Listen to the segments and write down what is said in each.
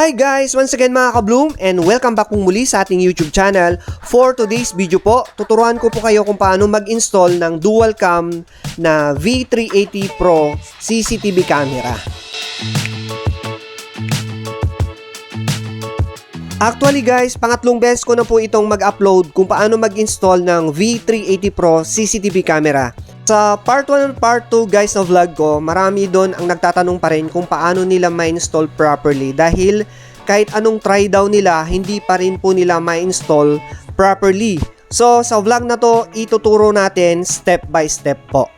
Hi guys! Once again mga ka-bloom and welcome back kung muli sa ating YouTube channel. For today's video po, tuturuan ko po kayo kung paano mag-install ng dual cam na V380 Pro CCTV camera. Actually guys, pangatlong beses ko na po itong mag-upload kung paano mag-install ng V380 Pro CCTV camera. Sa part 1 and part 2 guys na vlog ko, marami doon ang nagtatanong pa rin kung paano nila ma-install properly dahil kahit anong try daw nila, hindi pa rin po nila ma-install properly. So sa vlog na to, ituturo natin step by step po.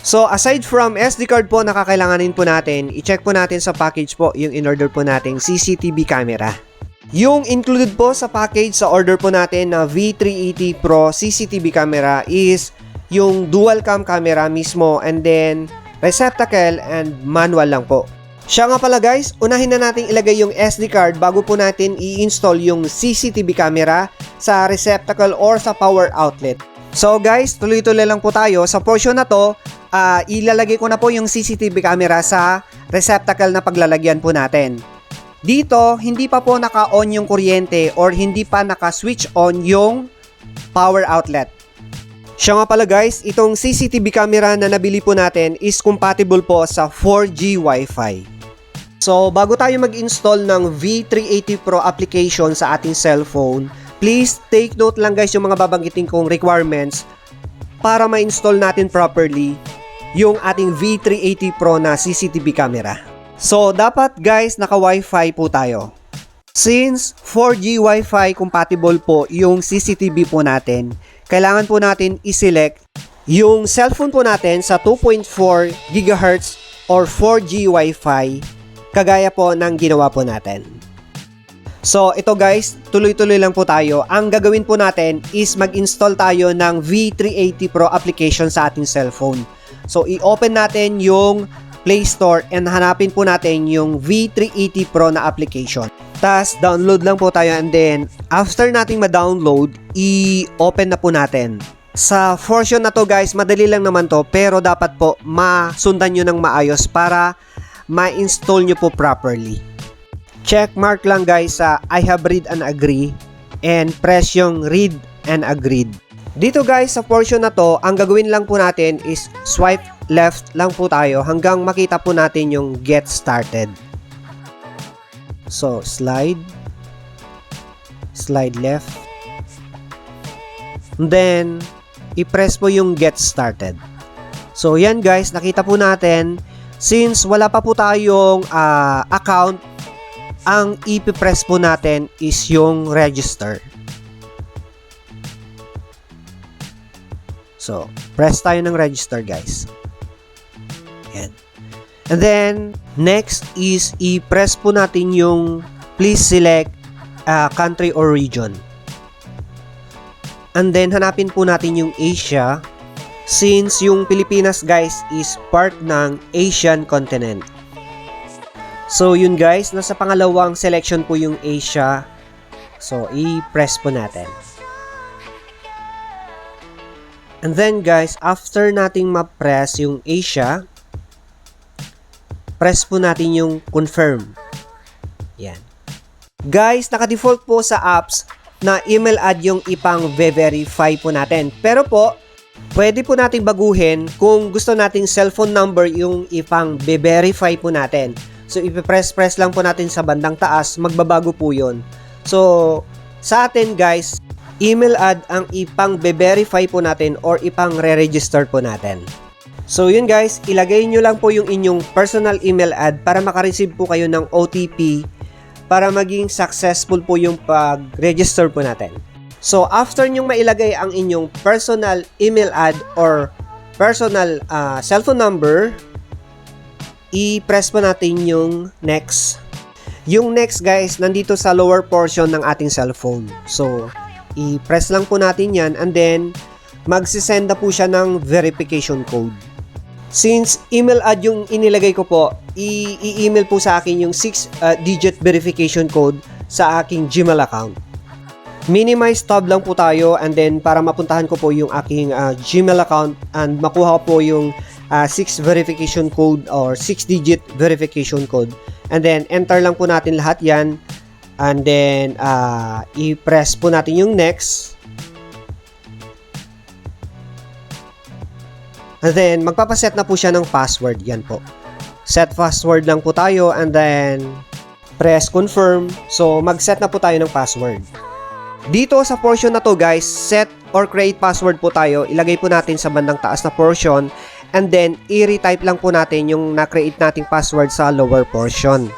So aside from SD card po na kakailanganin po natin, i-check po natin sa package po yung in-order po nating CCTV camera. Yung included po sa package sa order po natin na V380 Pro CCTV camera is yung dual cam camera mismo and then receptacle and manual lang po. Siya nga pala guys, unahin na natin ilagay yung SD card bago po natin i-install yung CCTV camera sa receptacle or sa power outlet. So guys, tuloy-tuloy lang po tayo. Sa portion na to, uh, ilalagay ko na po yung CCTV camera sa receptacle na paglalagyan po natin. Dito, hindi pa po naka-on yung kuryente or hindi pa naka-switch on yung power outlet. Siya nga pala guys, itong CCTV camera na nabili po natin is compatible po sa 4G Wi-Fi. So, bago tayo mag-install ng V380 Pro application sa ating cellphone, please take note lang guys yung mga babanggitin kong requirements para ma-install natin properly yung ating V380 Pro na CCTV camera. So, dapat guys, naka-Wi-Fi po tayo. Since 4G Wi-Fi compatible po yung CCTV po natin, kailangan po natin i-select yung cellphone po natin sa 2.4 GHz or 4G Wi-Fi kagaya po ng ginawa po natin. So ito guys, tuloy-tuloy lang po tayo. Ang gagawin po natin is mag-install tayo ng V380 Pro application sa ating cellphone. So i-open natin yung Play Store and hanapin po natin yung V380 Pro na application. Tapos download lang po tayo and then after nating ma-download, i-open na po natin. Sa version na to guys, madali lang naman to pero dapat po masundan nyo ng maayos para ma-install nyo po properly. Check mark lang guys sa I have read and agree and press yung read and agreed. Dito guys sa portion na to, ang gagawin lang po natin is swipe left lang po tayo hanggang makita po natin yung get started. So, slide. Slide left. And then, i-press po yung get started. So, yan guys, nakita po natin, since wala pa po tayong uh, account, ang ipipress po natin is yung register. So, press tayo ng register guys. And then, next is i-press po natin yung please select uh, country or region. And then, hanapin po natin yung Asia since yung Pilipinas guys is part ng Asian continent. So, yun guys, nasa pangalawang selection po yung Asia. So, i-press po natin. And then guys, after nating ma-press yung Asia, press po natin yung confirm. Yan. Guys, naka-default po sa apps na email ad yung ipang verify po natin. Pero po, pwede po nating baguhin kung gusto nating cellphone number yung ipang verify po natin. So, ipipress-press lang po natin sa bandang taas, magbabago po yon. So, sa atin guys, email ad ang ipang verify po natin or ipang re-register po natin. So yun guys, ilagay nyo lang po yung inyong personal email ad para makareceive po kayo ng OTP para maging successful po yung pag-register po natin. So after nyong mailagay ang inyong personal email ad or personal uh, cellphone number, i-press po natin yung next. Yung next guys, nandito sa lower portion ng ating cellphone. So, i-press lang po natin yan and then magsisend na po siya ng verification code. Since email ad yung inilagay ko po, i-email po sa akin yung 6-digit uh, verification code sa aking Gmail account. Minimize tab lang po tayo and then para mapuntahan ko po yung aking uh, Gmail account and makuha ko po yung 6 uh, verification code or 6-digit verification code. And then enter lang po natin lahat yan And then, ah, i-press po natin yung next. And then, magpapaset na po siya ng password. Yan po. Set password lang po tayo and then press confirm. So, mag-set na po tayo ng password. Dito sa portion na to guys, set or create password po tayo. Ilagay po natin sa bandang taas na portion and then i-retype lang po natin yung na-create nating password sa lower portion.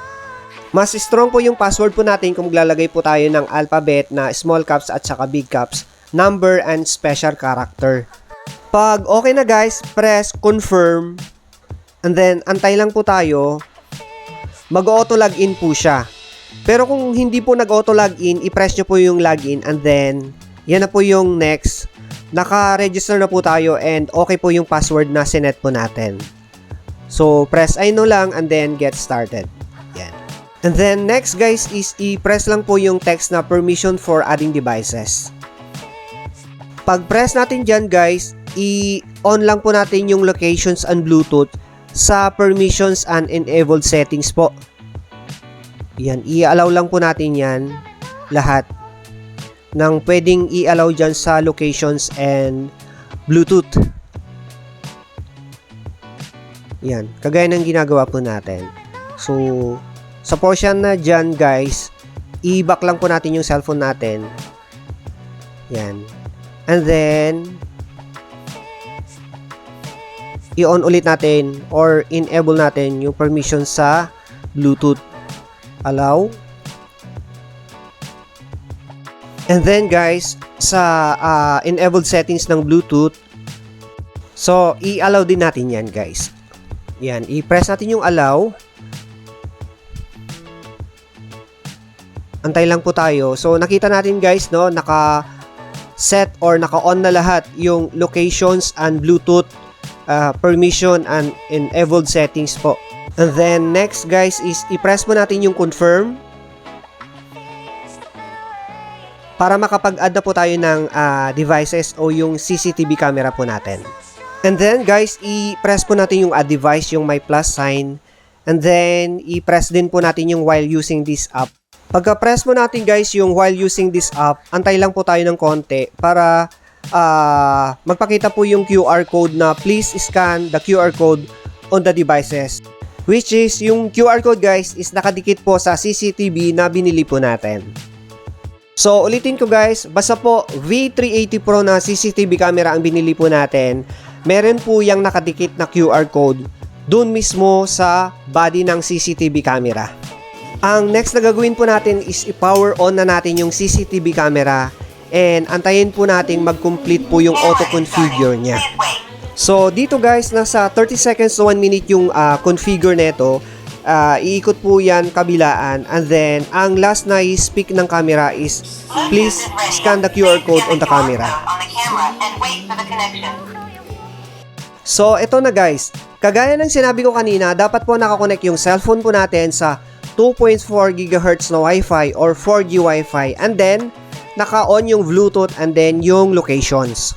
Mas strong po yung password po natin kung maglalagay po tayo ng alphabet na small caps at saka big caps, number and special character. Pag okay na guys, press confirm and then antay lang po tayo. Mag-auto login po siya. Pero kung hindi po nag-auto login, i-press nyo po yung login and then yan na po yung next. Naka-register na po tayo and okay po yung password na sinet po natin. So, press I know lang and then get started. Yan. And then next guys is i-press lang po yung text na permission for adding devices. Pag press natin dyan guys, i-on lang po natin yung locations and Bluetooth sa permissions and enabled settings po. Yan, i-allow lang po natin yan lahat ng pwedeng i-allow dyan sa locations and Bluetooth. Yan, kagaya ng ginagawa po natin. So, sa portion na dyan guys, i-back lang po natin yung cellphone natin. Yan. And then, i-on ulit natin or enable natin yung permission sa Bluetooth. Allow. And then guys, sa uh, enabled settings ng Bluetooth, so i-allow din natin yan guys. Yan, i-press natin yung allow. Antay lang po tayo. So nakita natin guys, no, naka set or naka-on na lahat yung locations and Bluetooth uh, permission and enabled settings po. And then next guys is i-press mo natin yung confirm para makapag-add na po tayo ng uh, devices o yung CCTV camera po natin. And then guys, i-press po natin yung add device, yung may plus sign. And then i-press din po natin yung while using this app. Pagka-press mo natin guys yung while using this app, antay lang po tayo ng konti para uh, magpakita po yung QR code na please scan the QR code on the devices. Which is, yung QR code guys is nakadikit po sa CCTV na binili po natin. So, ulitin ko guys, basta po V380 Pro na CCTV camera ang binili po natin, meron po yung nakadikit na QR code dun mismo sa body ng CCTV camera. Ang next na gagawin po natin is i-power on na natin yung CCTV camera and antayin po natin mag-complete po yung auto-configure niya. So, dito guys, nasa 30 seconds to 1 minute yung uh, configure nito. Uh, iikot po yan kabilaan and then ang last na i-speak ng camera is please scan the QR code on the camera. So, ito na guys. Kagaya ng sinabi ko kanina, dapat po nakakonect yung cellphone po natin sa 2.4 GHz na Wi-Fi or 4G Wi-Fi and then naka-on yung Bluetooth and then yung locations.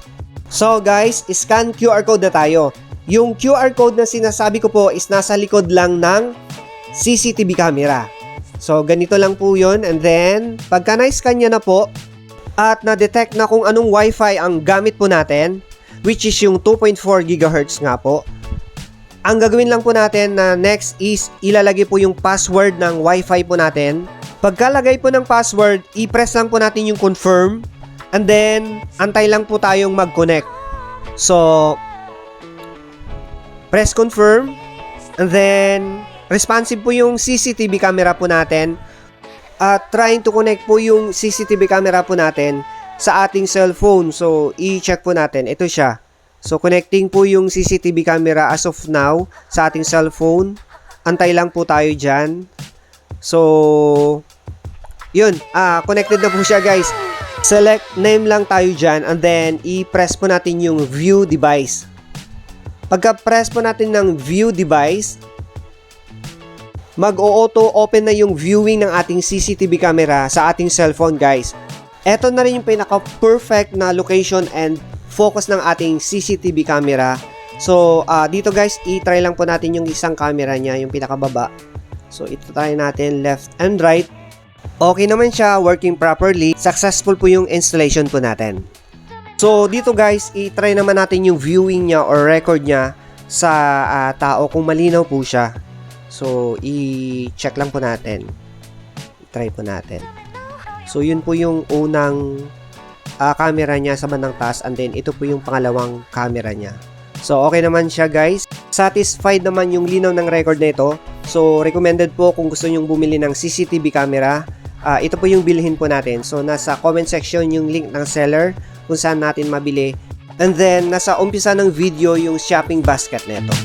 So guys, scan QR code na tayo. Yung QR code na sinasabi ko po is nasa likod lang ng CCTV camera. So ganito lang po yun and then pagka na-scan niya na po at na-detect na kung anong Wi-Fi ang gamit po natin which is yung 2.4 GHz nga po. Ang gagawin lang po natin na next is ilalagay po yung password ng Wi-Fi po natin. Pagkalagay po ng password, i-press lang po natin yung confirm And then, antay lang po tayong mag-connect. So, press confirm. And then, responsive po yung CCTV camera po natin. At trying to connect po yung CCTV camera po natin sa ating cellphone. So, i-check po natin. Ito siya. So, connecting po yung CCTV camera as of now sa ating cellphone. Antay lang po tayo dyan. So, yun. Ah, connected na po siya guys. Select name lang tayo dyan and then i-press po natin yung view device. Pagka-press po natin ng view device, mag-auto open na yung viewing ng ating CCTV camera sa ating cellphone guys. Ito na rin yung pinaka-perfect na location and focus ng ating CCTV camera. So, uh, dito guys, i-try lang po natin yung isang camera niya, yung pinakababa. So, ito try natin left and right. Okay naman siya, working properly. Successful po yung installation po natin. So dito guys, i-try naman natin yung viewing niya or record niya sa ah, tao kung malinaw po siya. So i-check lang po natin. I-try po natin. So yun po yung unang ah, camera niya sa bandang taas and then ito po yung pangalawang camera niya. So okay naman siya guys. Satisfied naman yung linaw ng record na ito. So recommended po kung gusto nyong bumili ng CCTV camera. ah, ito po yung bilhin po natin. So nasa comment section yung link ng seller kung saan natin mabili. And then nasa umpisa ng video yung shopping basket nito.